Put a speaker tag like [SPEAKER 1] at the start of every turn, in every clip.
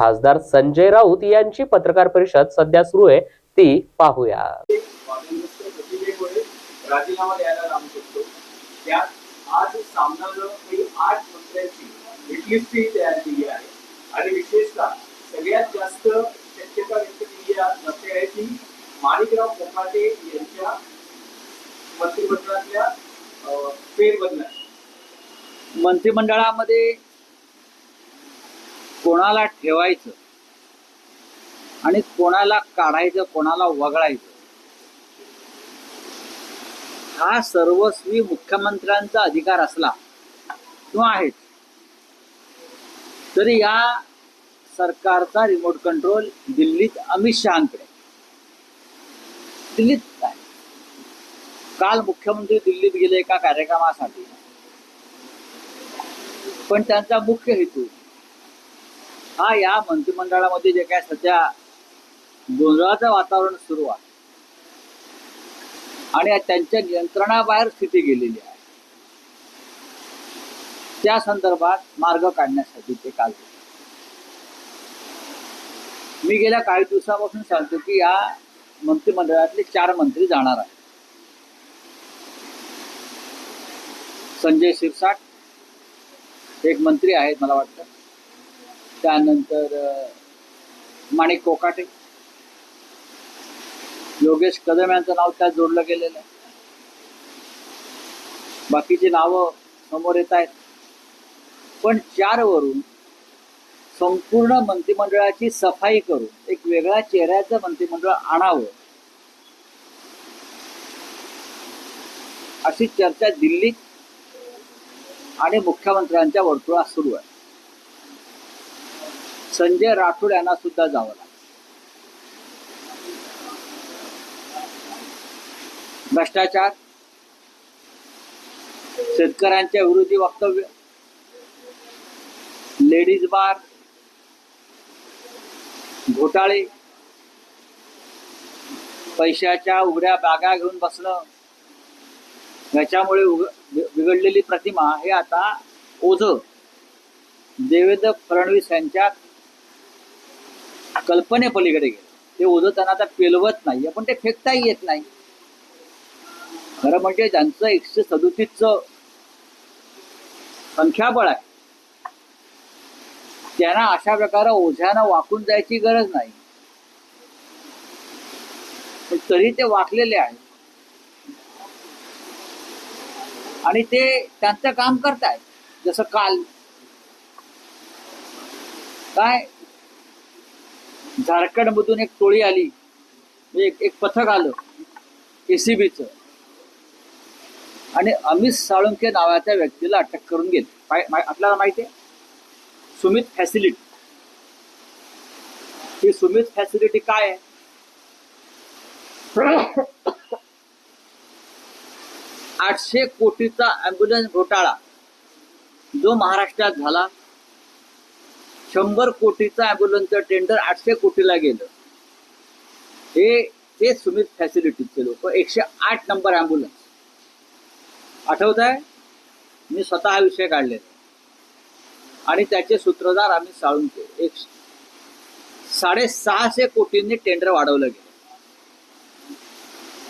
[SPEAKER 1] खासदार संजय राऊत यांची पत्रकार परिषद सध्या सुरू आहे. ती पाहूया.
[SPEAKER 2] स्वातंत्र्य प्रतिमेमुळे राजीनामा द्यायला लागू शकतो. त्यात आज सामनानं ही आठ मंत्र्यांची हिटलिस्टही तयार केली आहे. आणि विशेषतः सगळ्यात जास्त शक्यता व्यक्त केली जाते आहे की माणिकराव कोकाटे यांच्या मंत्रिमंडळातल्या अं, फेरबदलाची.
[SPEAKER 3] मंत्रिमंडळामध्ये कोणाला ठेवायचं आणि कोणाला काढायचं कोणाला वगळायचं. हा सर्वस्वी मुख्यमंत्र्यांचा अधिकार असला किंवा आहेच. तरी या सरकारचा रिमोट कंट्रोल दिल्लीत अमित शहाकडे. दिल्लीत आहे. काल मुख्यमंत्री दिल्लीत गेले एका कार्यक्रमासाठी. पण त्यांचा मुख्य हेतू हा या मंत्रिमंडळामध्ये जे काय सध्या गोंधळाचं वातावरण सुरू आहे आणि त्यांच्या नियंत्रणाबाहेर स्थिती गेलेली आहे. त्या संदर्भात मार्ग काढण्यासाठी ते काल मी गेल्या काही दिवसापासून सांगतो की या मंत्रिमंडळातले चार मंत्री जाणार आहेत. संजय शिरसाट एक मंत्री आहेत मला वाटतं. त्यानंतर माणिक कोकाटे. योगेश कदम यांचं नाव त्यात जोडलं गेलेलं आहे. बाकीची नावं समोर येत आहेत. पण चार वरून संपूर्ण मंत्रिमंडळाची सफाई करून एक वेगळ्या चेहऱ्याचं मंत्रिमंडळ आणावं अशी चर्चा दिल्लीत आणि मुख्यमंत्र्यांच्या वर्तुळात सुरू आहे. संजय राठोड यांना सुद्धा जावं लागलं भ्रष्टाचार शेतकऱ्यांच्या विरोधी वक्तव्य लेडीज बार घोटाळे पैशाच्या उघड्या बागा घेऊन बसणं याच्यामुळे उग- बिघडलेली प्रतिमा हे आता ओझ. देवेंद्र फडणवीस यांच्या कल्पनेपलीकडे गेलं. ते ओझं त्यांना आता पेलवत नाही पण ते फेकताही येत नाही. खरं म्हणजे ज्यांचं एकशे सदोतीसचं संख्याबळ आहे त्यांना अशा प्रकारे ओझ्यानं वाकून जायची गरज नाही. तरी ते वाकलेले आहेत. आणि ते त्यांचं काम करतायत. जसं काल. काय? झारखंड मधून एक टोळी आली. म्हणजे एक एक पथक आलं. एसीबीचं आणि अमित साळुंके नावाच्या व्यक्तीला अटक करून गेले. आपल्याला माहिती आहे? सुमित फॅसिलिटी. ही सुमित फॅसिलिटी काय आहे? आठशे कोटीचा अँब्युलन्स घोटाळा जो महाराष्ट्रात झाला. शंभर कोटीचा अँब्युलन्सचं टेंडर आठशे कोटीला गेलं. हे ते सुमित फॅसिलिटीचे लोक एकशे आठ नंबर अँब्युलन्स आठवत आहे मी स्वतः हा विषय काढलेला. आणि त्याचे सूत्रधार आम्ही साळून केले. एक साडेसहाशे कोटींनी टेंडर वाढवलं गेलं.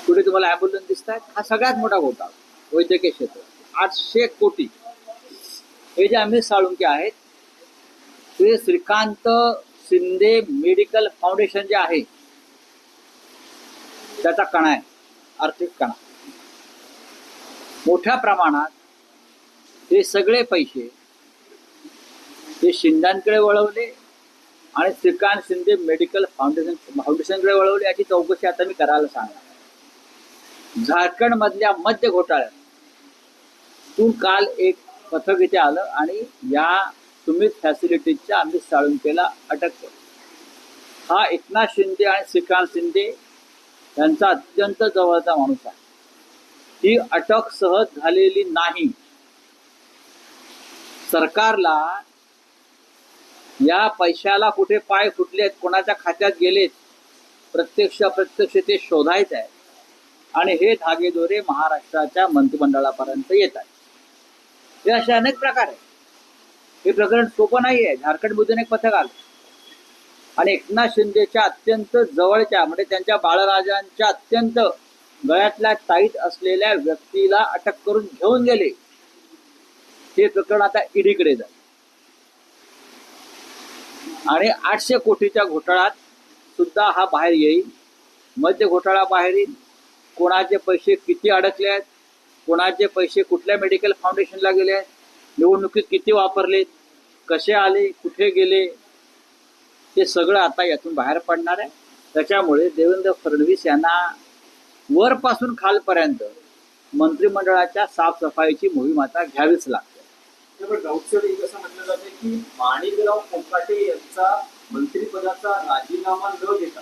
[SPEAKER 3] कुठे तुम्हाला अँब्युलन्स दिसत आहेत हा सगळ्यात मोठा घोटाळा वैद्यकीय क्षेत्र. आठशे कोटी. हे जे आम्ही साळुंके आहेत ते श्रीकांत शिंदे मेडिकल फाउंडेशन जे आहे त्याचा कणा आहे आर्थिक कणा. मोठ्या प्रमाणात हे सगळे पैसे हे शिंद्यांकडे वळवले आणि श्रीकांत शिंदे मेडिकल फाउंडेशन फाउंडेशनकडे वळवले याची चौकशी आता मी करायला सांगणार झारखंड मधल्या मध्य घोटाळ्यात तू काल एक पथक इथे आलं आणि या सुमित फॅसिलिटीजच्या अमित साळुंकेला अटक करू. हा एकनाथ शिंदे आणि श्रीकांत शिंदे यांचा अत्यंत जवळचा माणूस आहे. ही अटक सहज झालेली नाही. सरकारला या पैशाला कुठे पाय फुटलेत कोणाच्या खात्यात गेलेत प्रत्यक्ष अप्रत्यक्ष ते शोधायचं आहे. आणि हे धागेदोरे महाराष्ट्राच्या मंत्रिमंडळापर्यंत येत आहेत. हे असे अनेक प्रकार आहेत. हे प्रकरण सोपं नाही आहे झारखंडमधून एक पथक आलं. आणि एकनाथ शिंदेच्या अत्यंत जवळच्या म्हणजे त्यांच्या बाळराजांच्या अत्यंत गळ्यातल्या ताईत असलेल्या व्यक्तीला अटक करून घेऊन गेले. हे प्रकरण आता ईडीकडे जाईल. आणि आठशे कोटीच्या घोटाळ्यात सुद्धा हा बाहेर येईल. मध्य घोटाळा बाहेर येईल. कोणाचे पैसे किती अडकले आहेत? कोणाचे पैसे कुठल्या मेडिकल फाउंडेशनला गेले आहेत? निवडणुकीत किती वापरले कसे आले कुठे गेले ते सगळं आता यातून बाहेर पडणार आहे. त्याच्यामुळे देवेंद्र फडणवीस यांना वरपासून खालपर्यंत मंत्रिमंडळाच्या साफसफाईची मोहीम आता घ्यावीच लागते.
[SPEAKER 2] त्यामुळे असं म्हटलं जाते की माणिकराव कोकाटे यांचा मंत्रिपदाचा राजीनामा न घेता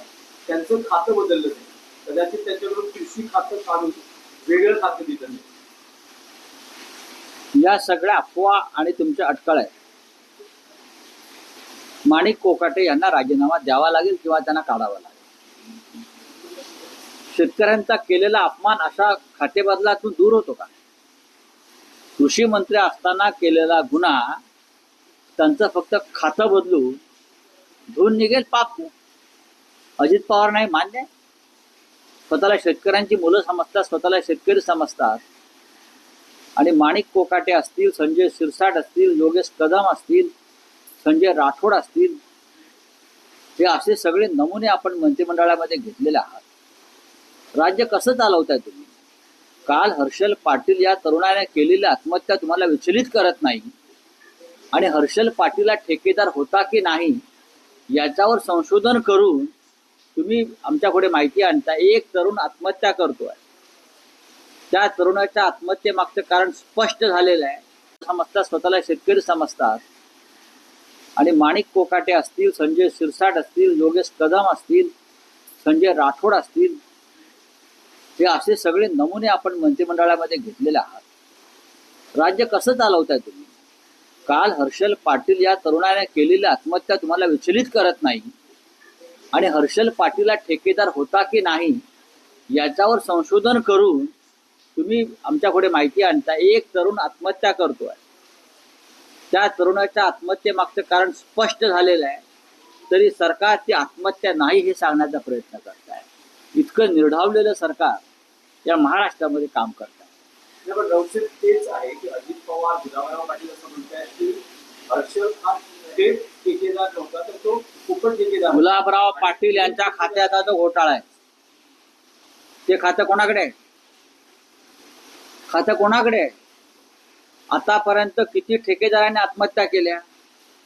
[SPEAKER 2] त्यांचं खातं बदललं नाही कदाचित त्यांच्याकडून कृषी खातं काढून वेगळं खातं दिलं नाही
[SPEAKER 3] या सगळ्या अफवा आणि तुमच्या अटकळ आहेत. माणिक कोकाटे यांना राजीनामा द्यावा लागेल किंवा त्यांना काढावा लागेल. शेतकऱ्यांचा केलेला अपमान अशा खातेबदलातून दूर होतो का? कृषी मंत्री असताना केलेला गुन्हा त्यांचं फक्त खातं बदलू धुवून निघेल पाप अजित पवार नाही मान्य. स्वतःला शेतकऱ्यांची मुलं समजतात स्वतःला शेतकरी समजतात. आणि माणिक कोकाटे असतील संजय शिरसाट असतील योगेश कदम असतील संजय राठोड असतील हे असे सगळे नमुने आपण मंत्रिमंडळामध्ये घेतलेले आहात. राज्य कसं चालवताय तुम्ही? काल हर्षल पाटील या तरुणाने केलेली आत्महत्या तुम्हाला विचलित करत नाही? आणि हर्षल पाटीलला ठेकेदार होता की नाही याच्यावर संशोधन करून तुम्ही आमच्याकडे माहिती आणता. एक तरुण आत्महत्या करतोय. त्या तरुणाच्या आत्महत्येमागचं कारण स्पष्ट झालेलं आहे. समजतात स्वतःला शेतकरी समजतात. आणि माणिक कोकाटे असतील संजय शिरसाट असतील योगेश कदम असतील संजय राठोड असतील हे असे सगळे नमुने आपण मंत्रिमंडळामध्ये घेतलेले आहात. राज्य कसं चालवताय तुम्ही? काल हर्षल पाटील या तरुणाने केलेली आत्महत्या तुम्हाला विचलित करत नाही? आणि हर्षल पाटीलला ठेकेदार होता की नाही याच्यावर संशोधन करून तुम्ही आमच्याकडे माहिती आणता. एक तरुण आत्महत्या करतोय. त्या तरुणाच्या आत्महत्येमागचं कारण स्पष्ट झालेलं आहे. तरी सरकार ती आत्महत्या नाही हे सांगण्याचा प्रयत्न करत आहे इतकं निर्ढावलेलं सरकार या महाराष्ट्रामध्ये काम करत आहे
[SPEAKER 2] तेच आहे की अजित पवार गुलाबराव पाटील असं म्हणतायत की हर्षल हा थेट ठेकेदार नव्हता तर तो फुकट ठेकेदार होता.
[SPEAKER 3] गुलाबराव पाटील यांच्या खात्याचा जो घोटाळा आहे. ते खातं कोणाकडे आहे? खातं कोणाकडे आहे? आतापर्यंत किती ठेकेदारांनी आत्महत्या केल्या?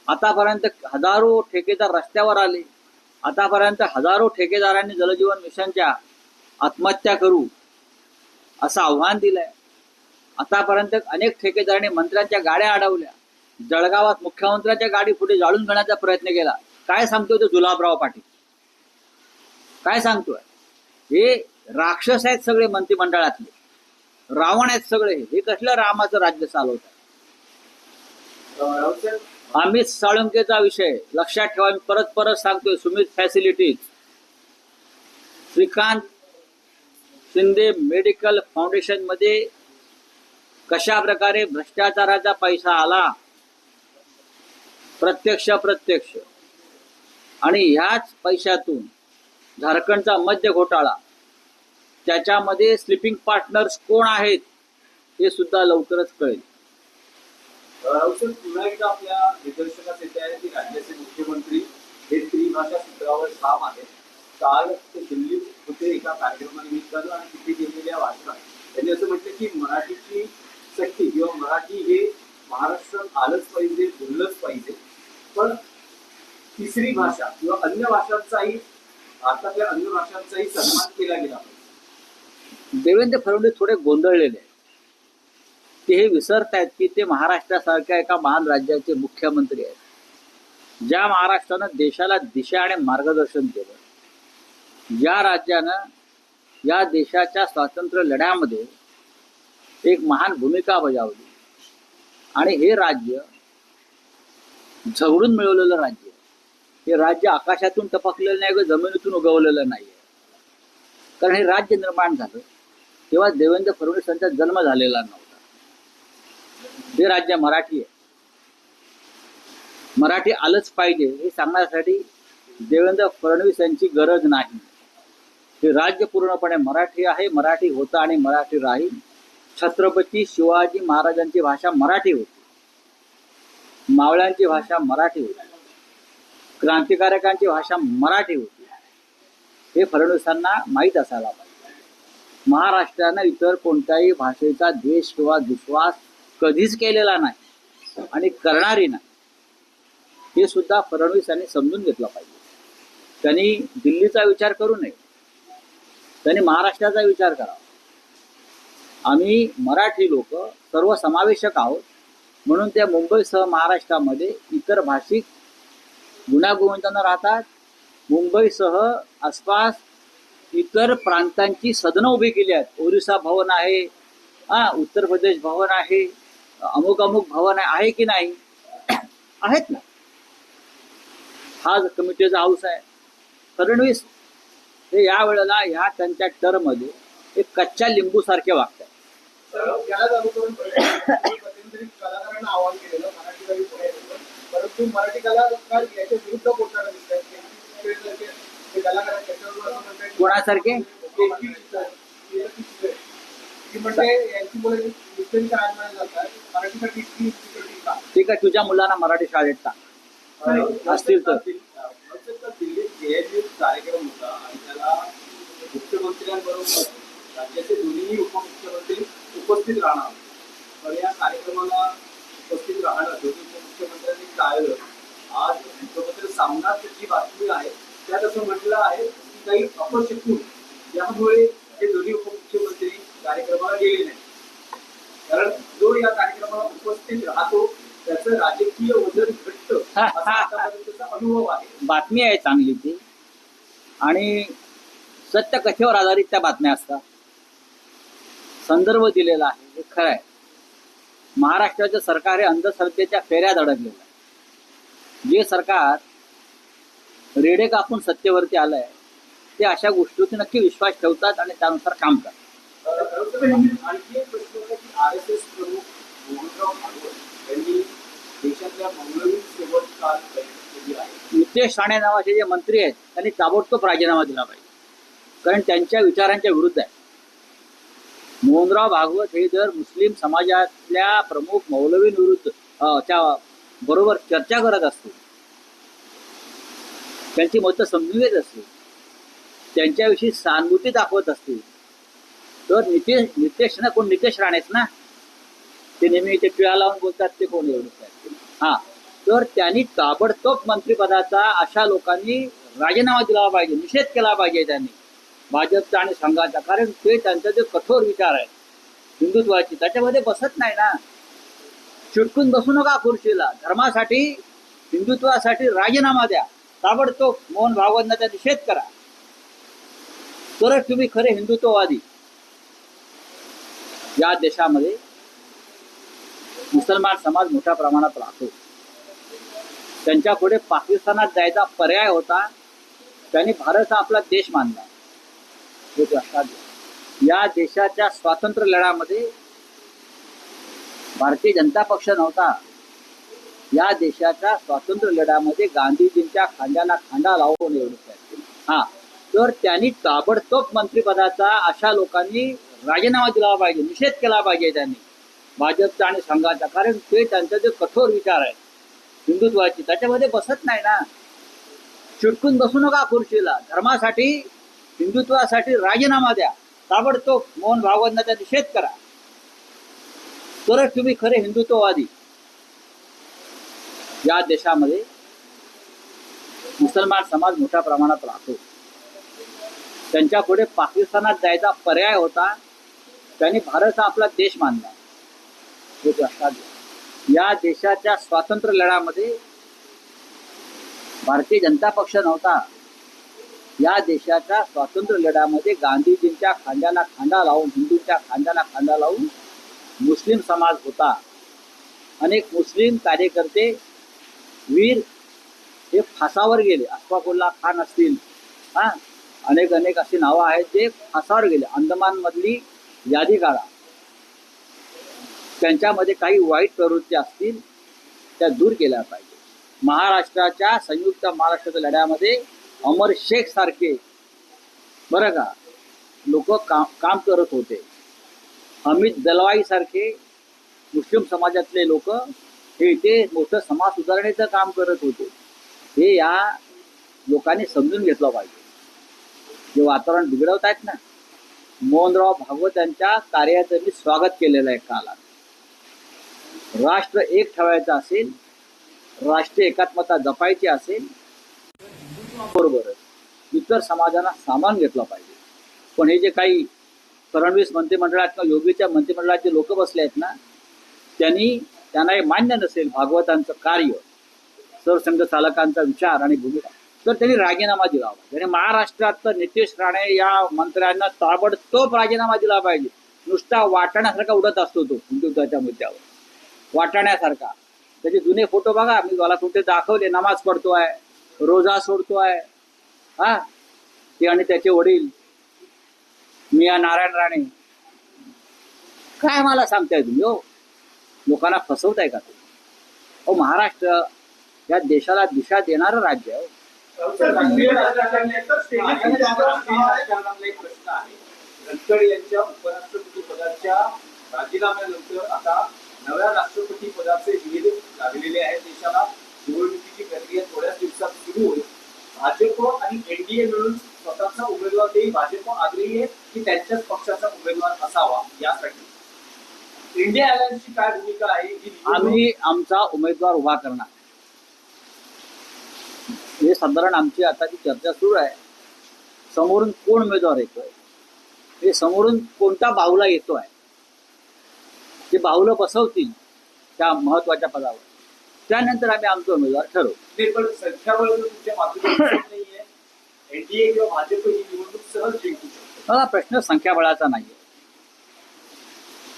[SPEAKER 3] आतापर्यंत हजारो ठेकेदार रस्त्यावर आले. आतापर्यंत हजारो ठेकेदारांनी जलजीवन मिशनच्या आत्महत्या करू असं आव्हान दिलंय. आतापर्यंत अनेक ठेकेदारांनी मंत्र्यांच्या गाड्या अडवल्या. जळगावात मुख्यमंत्र्यांच्या गाडी पुढे जाळून घेण्याचा प्रयत्न केला. काय सांगतोय तो जुलाबराव पाटील? काय सांगतोय? हे राक्षस आहेत सगळे मंत्रिमंडळातले. रावण आहेत सगळे. हे कसलं रामाचं राज्य चालवत अमित साळुंकेचा विषय लक्षात ठेवा मी परत परत सांगतोय सुमित फॅसिलिटीज. श्रीकांत शिंदे मेडिकल फाउंडेशनमध्ये कशा प्रकारे भ्रष्टाचाराचा पैसा आला? प्रत्यक्ष प्रत्यक्ष आणि ह्याच पैशातून झारखंडचा मद्य घोटाळा त्याच्यामध्ये स्लिपिंग पार्टनर्स कोण आहेत हे सुद्धा लवकरच कळेल.
[SPEAKER 2] पुन्हा एकदा आपल्या निदर्शनात येते आहे की राज्याचे मुख्यमंत्री हे त्रिभाषा सूत्रावर ठाम आहेत. काल ते दिल्लीत होते एका कार्यक्रमानिमित्तानं आणि तिथे केलेल्या भाषणात त्यांनी असं म्हटलं की मराठीची शक्ती किंवा मराठी हे महाराष्ट्रात आलंच पाहिजे बोललंच पाहिजे. पण तिसरी भाषा किंवा अन्य भाषांचाही भारतातल्या अन्य भाषांचाही सन्मान केला गेला पाहिजे.
[SPEAKER 3] देवेंद्र फडणवीस थोडे गोंधळलेले आहेत. ते हे विसरतायत की ते महाराष्ट्रासारख्या एका महान राज्याचे मुख्यमंत्री आहेत. ज्या महाराष्ट्रानं देशाला दिशा आणि मार्गदर्शन केलं ज्या राज्यानं या देशाच्या स्वातंत्र्य लढ्यामध्ये एक महान भूमिका बजावली आणि हे राज्य झगडून मिळवलेलं राज्य हे राज्य आकाशातून टपकलेलं नाही किंवा जमिनीतून उगवलेलं नाही कारण हे राज्य निर्माण झालं. तेव्हा देवेंद्र फडणवीस यांचा जन्म झालेला नव्हता. हे राज्य मराठी आहे. मराठी आलंच पाहिजे हे सांगण्यासाठी देवेंद्र फडणवीस यांची गरज नाही. हे राज्य पूर्णपणे मराठी आहे मराठी होतं आणि मराठी राहील. छत्रपती शिवाजी महाराजांची भाषा मराठी होती. मावळ्यांची भाषा मराठी होती. क्रांतिकारकांची भाषा मराठी होती. हे फडणवीसांना माहीत असायला पाहिजे. महाराष्ट्रानं इतर कोणत्याही भाषेचा द्वेष किंवा विश्वास कधीच केलेला नाही आणि करणारी नाही. हे सुद्धा फडणवीस यांनी समजून घेतलं पाहिजे. त्यांनी दिल्लीचा विचार करू नये. त्यांनी महाराष्ट्राचा विचार करावा. आम्ही मराठी लोक सर्व समावेशक आहोत. म्हणून त्या मुंबईसह महाराष्ट्रामध्ये इतर भाषिक गुण्यागोविंदांना राहतात. मुंबईसह आसपास इतर प्रांतांची सदनं उभी केली आहेत. ओरिसा भवन आहे हा उत्तर प्रदेश भवन आहे अमुक अमुक भवन आहे की नाही? आहेत ना. हा कमिटीचा हाऊस आहे फडणवीस हे या वेळेला ह्या त्यांच्या टर्ममध्ये एक कच्च्या लिंबू सारखे वागतात
[SPEAKER 2] मराठी परंतु मराठी कलाकार याच्या विरुद्ध बोलताना दिसतात.
[SPEAKER 3] कोणासारखे
[SPEAKER 2] का?
[SPEAKER 3] ठीक आहे तुझ्या मुलांना मराठी शाळेत टाक असतील तर.
[SPEAKER 2] कार्यक्रम होता आणि त्याला मुख्यमंत्र्यांबरोबर राज्याचे दोन्ही उपमुख्यमंत्री उपस्थित राहणार. पण या कार्यक्रमाला उपस्थित राहणं दोन्ही उपमुख्यमंत्र्यांनी टाळलं आज वृत्तपत्र सामनात जी बातमी आहे त्यात असं म्हटलं आहे की काही अपशकून यामुळे हे दोन्ही उपमुख्यमंत्री कार्यक्रमाला गेले नाही कारण जो या कार्यक्रमाला उपस्थित राहतो त्याचं राजकीय वजन घट्ट असा अनुभव आहे.
[SPEAKER 3] बातमी आहे चांगली ती. आणि सत्य कथेवर आधारित त्या बातम्या असतात. संदर्भ दिलेला आहे हे खरं आहे. महाराष्ट्राचं सरकार हे अंधश्रद्धेच्या फेऱ्यात अडकलेलं आहे. जे सरकार रेडे कापून सत्तेवरती आलंय ते अशा गोष्टीवरती नक्की विश्वास ठेवतात आणि त्यानुसार काम करतात.
[SPEAKER 2] खरं आणखी एक प्रश्न होता की आर एस एस प्रमुख मोहनराव भागवत यांनी देशातल्या मौलवी सोबत काल बैठक केली आहे.
[SPEAKER 3] नितेश राणे नावाचे जे मंत्री आहेत त्यांनी ताबडतोब राजीनामा दिला पाहिजे. कारण त्यांच्या विचारांच्या विरुद्ध आहे. मोहनराव भागवत हे जर मुस्लिम समाजातल्या प्रमुख मौलवींविरुद्ध च्या बरोबर चर्चा करत असतील त्यांची मतं समजून घेत असतील. त्यांच्याविषयी सहानुभूती दाखवत असतील. तर नितेश नितेश ना कोण नितेश राणेच ना? ते नेहमी ते टिळा लावून बोलतात ते कोण एवढे हा. तर त्यांनी ताबडतोब मंत्रिपदाचा अशा लोकांनी राजीनामा दिला पाहिजे निषेध केला पाहिजे त्यांनी. भाजपचा आणि संघाचा. कारण ते त्यांचा जे कठोर विचार आहे हिंदुत्वाची त्याच्यामध्ये बसत नाही ना. चिटकून बसू नका खुर्शीला धर्मासाठी हिंदुत्वासाठी राजीनामा द्या. ताबडतोब मोहन भागवतांचा निषेध करा. तरच तुम्ही खरे हिंदुत्ववादी. या देशामध्ये मुसलमान समाज मोठ्या प्रमाणात राहतो. त्यांच्या पुढे पाकिस्तानात जायचा पर्याय होता. त्यांनी भारत हा आपला देश मानला. हे लक्षात घ्या. या देशाच्या स्वातंत्र्य लढ्यामध्ये भारतीय जनता पक्ष नव्हता. या देशाच्या स्वातंत्र्य लढ्यामध्ये गांधीजींच्या खांद्याला खांदा लावून एवढं हा. तर त्यांनी ताबडतोब मंत्रिपदाचा अशा लोकांनी राजीनामा दिला पाहिजे निषेध केला पाहिजे त्यांनी. भाजपचा आणि संघाचा. कारण ते त्यांचा जे कठोर विचार आहे हिंदुत्वाची त्याच्यामध्ये बसत नाही ना. चिटकून बसू नका खुर्शीला धर्मासाठी हिंदुत्वासाठी राजीनामा द्या. ताबडतोब मोहन भागवतांचा निषेध करा. तरच तुम्ही खरे हिंदुत्ववादी. या देशामध्ये मुसलमान समाज मोठ्या प्रमाणात राहतो. त्यांच्या पुढे पाकिस्तानात जायचा पर्याय होता. त्यांनी भारत हा आपला देश मानला. एक लक्षात घ्या. या देशाच्या स्वातंत्र्य लढ्यामध्ये भारतीय जनता पक्ष नव्हता. या देशाच्या स्वातंत्र्य लढ्यामध्ये गांधीजींच्या खांद्याला खांदा लावून हिंदूंच्या खांद्याला खांदा लावून मुस्लिम समाज होता. अनेक मुस्लिम कार्यकर्ते वीर हे फासावर गेले. अफवाकुल्ला खान असतील हा? अनेक अनेक अशी नावं आहेत जे फासावर गेले. अंदमान मधली यादी काढा. त्यांच्यामध्ये काही वाईट प्रवृत्ती असतील त्या दूर केल्या पाहिजे. महाराष्ट्राच्या संयुक्त महाराष्ट्राच्या लढ्यामध्ये अमर शेख सारखे बरं का लोक काम काम करत होते. अमित दलवाई सारखे मुस्लिम समाजातले लोक हे ते मोठं समाज सुधारणेचं काम करत होते. हे या लोकांनी समजून घेतलं पाहिजे. जे वातावरण बिघडवत आहेत ना मोहनराव भागवत यांच्या कार्याचं मी स्वागत केलेलं आहे कालात. राष्ट्र एक ठेवायचं असेल राष्ट्रीय एकात्मता जपायची असेल बरोबरच इतर समाजांना सामान घेतलं पाहिजे. पण हे जे काही फडणवीस मंत्रिमंडळात किंवा योगीच्या मंत्रिमंडळाचे लोक बसले आहेत ना त्यांनी त्यांना हे मान्य नसेल भागवतांचं कार्य सरसंघ चालकांचा विचार आणि भूमिका तर त्यांनी राजीनामा दिला त्याने त्यांनी महाराष्ट्रात तर नितेश राणे या मंत्र्यांना ताबडतोब राजीनामा दिला पाहिजे. नुसता वाटाण्यासारखा उडत असतो तो हिंदुत्वाच्या मुद्द्यावर. वाटाण्यासारखा. त्याचे जुने फोटो बघा मी मला कुठे दाखवले नमाज पडतोय रोजा सोडतोय. हा? ते आणि त्याचे वडील मिया नारायण राणे. काय मला सांगताय तुम्ही हो? लोकांना फसवताय का तुम्ही? अहो महाराष्ट्र या देशाला दिशा देणारं राज्य आहे. हो.
[SPEAKER 2] प्रश्न आहे. धनखड यांच्या उपराष्ट्रपती पदाच्या राजीनाम्यानंतर आता नव्या राष्ट्रपती पदाचे विविध लागलेले आहेत देशाला. निवडणुकीची प्रक्रिया थोड्याच दिवसात सुरू होईल. भाजप आणि एनडीए मिळून स्वतःचा उमेदवार देईल. भाजप आग्रही आहे की त्यांच्याच पक्षाचा उमेदवार असावा यासाठी. इंडिया अलायन्सची काय भूमिका आहे?
[SPEAKER 3] आम्ही आमचा उमेदवार उभा करणार. हे साधारण आमची आता जी चर्चा सुरू आहे समोरून कोण उमेदवार येतोय? हे समोरून कोणता बाहुला येतोय? ते बाहुलं बसवतील त्या महत्त्वाच्या पदावर. त्यानंतर आम्ही आमचा उमेदवार ठरवू.
[SPEAKER 2] पण संख्याबळ तुमच्या नाहीये एनडीए किंवा भाजप ही निवडणूक सहज जिंकू शकते.
[SPEAKER 3] मला प्रश्न संख्याबळाचा नाही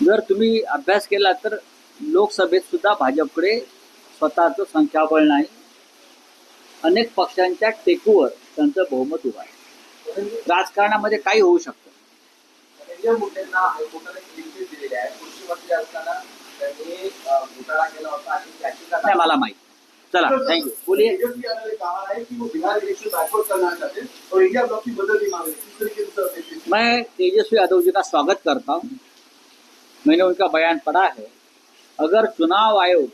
[SPEAKER 3] जर तुम्ही अभ्यास केला तर लोकसभेत सुद्धा भाजपकडे स्वतःचं संख्याबळ नाही. अनेक पक्षांच्या टेकूवर त्यांचं बहुमत उभं आहे. राजकारणामध्ये काही होऊ शकतं. नाही मला माहिती. चला थँक्यू बोलिए
[SPEAKER 4] देखिए।
[SPEAKER 3] मैं तेजस्वी यादव जी का स्वागत करता हूँ. मैंने उनका बयान पढ़ा है। अगर चुनाव आयोग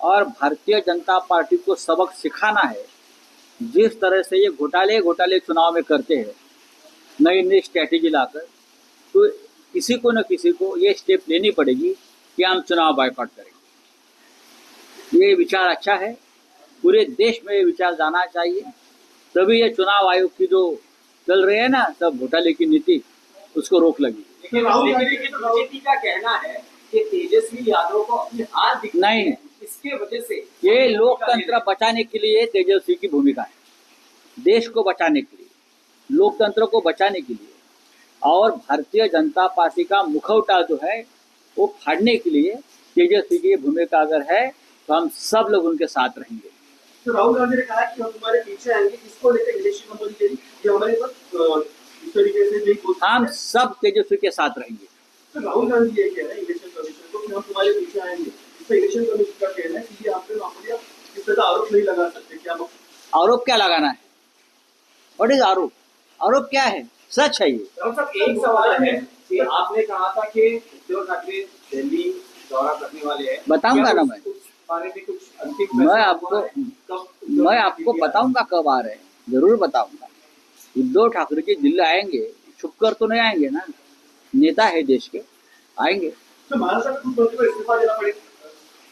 [SPEAKER 3] और भारतीय जनता पार्टी को सबक सिखाना है, जिस तरह से ये घोटाले घोटाले चुनाव में करते हैं, नई नई स्ट्रैटेजी लाकर तो किसी को न किसी को ये स्टेप लेनी पड़ेगी कि हम चुनाव बायकॉट करेंगे ये विचार अच्छा है। पूरे देश में ये विचार जाना चाहिए। तभी ये चुनाव आयोग की जो चल रही है ना, सब घोटाले की नीति, उसको रोक लगी
[SPEAKER 2] लेकिन राहुल गांधी की बीजेपी का कहना है कि तेजस्वी यादव को अपनी हार
[SPEAKER 3] नहीं।
[SPEAKER 2] इसके वजह से
[SPEAKER 3] ये लोकतंत्र बचाने के लिए तेजस्वी की भूमिका है। देश को बचाने के लिए लोकतंत्र को बचाने के लिए और भारतीय जनता पार्टी का मुखौटा जो है वो फाड़ने के लिए तेजस्वी की भूमिका अगर है तो हम सब लोग उनके साथ रहेंगे।
[SPEAKER 4] तो राहुल गांधी ने कहा कि हम तुम्हारे पीछे आएँगे इसको लेकर इलेक्शन कंपनी के लिए हमारे तरीके से नहीं
[SPEAKER 3] हम सब तेजस्वी के साथ रहेंगे।
[SPEAKER 4] तो राहुल गांधी ये कह रहे हैं इलेक्शन कमीशन को कि हम तुम्हारे पीछे आएँगे। इलेक्शन कमीशन का कहना है कि ये हम इस तरह आरोप नहीं लगा सकते क्या
[SPEAKER 3] आरोप क्या लगाना है? व्हाट इज़ आरोप? आरोप क्या है? सच है ये।
[SPEAKER 2] एक सवाल है कि आपने कहा था कि उद्धव ठाकरे दिल्ली दौरा करने वाले हैं।
[SPEAKER 3] बताऊँगा ना मैं।
[SPEAKER 2] में कुछ
[SPEAKER 3] मैं आपको
[SPEAKER 2] उद्धव
[SPEAKER 3] मैं आपको बताऊँगा कब आ रहे हैं। ज़रूर बताऊँगा। उद्धव ठाकरे जी दिल्ली आएंगे छुप कर तो नहीं आएंगे ना? नेता है देश के आएंगे।
[SPEAKER 4] तो महाराष्ट्र